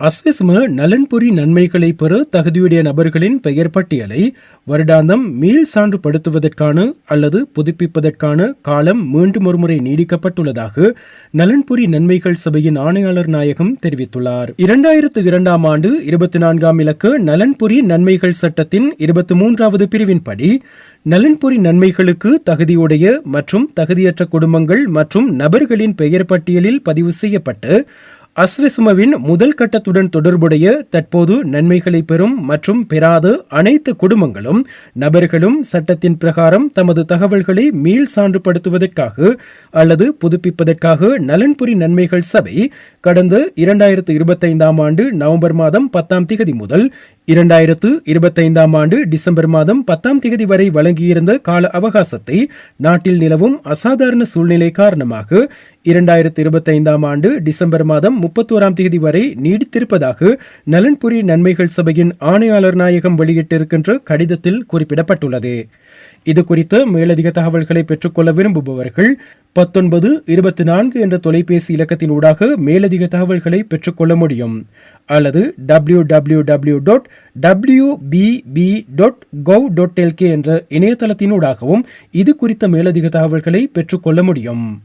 அஸ்விஸ்ம நலன்புரி நன்மைகளை பெற தகுதியுடைய நபர்களின் பெயர் பட்டியலை வருடாந்தம் மீள் சான்றுபடுத்துவதற்கான அல்லது புதுப்பிப்பதற்கான காலம் மீண்டும் ஒருமுறை நீடிக்கப்பட்டுள்ளதாக நலன்புரி நன்மைகள் சபையின் ஆணையாளர் நாயகம் தெரிவித்துள்ளார். இரண்டாயிரத்து இரண்டாம் ஆண்டு இருபத்தி நான்காம் இலக்கு நலன்புரி நன்மைகள் சட்டத்தின் இருபத்தி மூன்றாவது பிரிவின்படி நலன்புரி நன்மைகளுக்கு தகுதியுடைய மற்றும் தகுதியற்ற குடும்பங்கள் மற்றும் நபர்களின் பெயர் பட்டியலில் பதிவு செய்யப்பட்டு அஸ்விசுமவின் முதல் கட்டத்துடன் தொடர்புடைய தற்போது நன்மைகளை பெறும் மற்றும் பெறாத அனைத்து குடும்பங்களும் நபர்களும் சட்டத்தின் பிரகாரம் தமது தகவல்களை மீள் சான்றுபடுத்துவதற்காக அல்லது புதுப்பிப்பதற்காக நலன்புரி நன்மைகள் சபை கடந்த இரண்டாயிரத்து இருபத்தைந்தாம் ஆண்டு நவம்பர் மாதம் பத்தாம் திகதி முதல் இரண்டாயிரத்து இருபத்தைந்தாம் ஆண்டு டிசம்பர் மாதம் பத்தாம் திகதி வரை வழங்கியிருந்த கால அவகாசத்தை நாட்டில் நிலவும் அசாதாரண சூழ்நிலை காரணமாக இரண்டாயிரத்து இருபத்தைந்தாம் ஆண்டு டிசம்பர் மாதம் முப்பத்தோராம் தேதி வரை நீடித்திருப்பதாக நலன்புரி நன்மைகள் சபையின் ஆணையாளர் நாயகம் வெளியிட்டிருக்கின்ற கடிதத்தில் குறிப்பிடப்பட்டுள்ளது. இது குறித்த மேலதிக தகவல்களை பெற்றுக்கொள்ள விரும்புபவர்கள் பத்தொன்பது இருபத்தி நான்கு என்ற தொலைபேசி இலக்கத்தின் ஊடாக மேலதிக தகவல்களை பெற்றுக்கொள்ள முடியும். அல்லது W W W dot W PP dot gov dot LK என்ற இணையதளத்தினூடாகவும் இது குறித்த மேலதிக தகவல்களை பெற்றுக்கொள்ள முடியும்.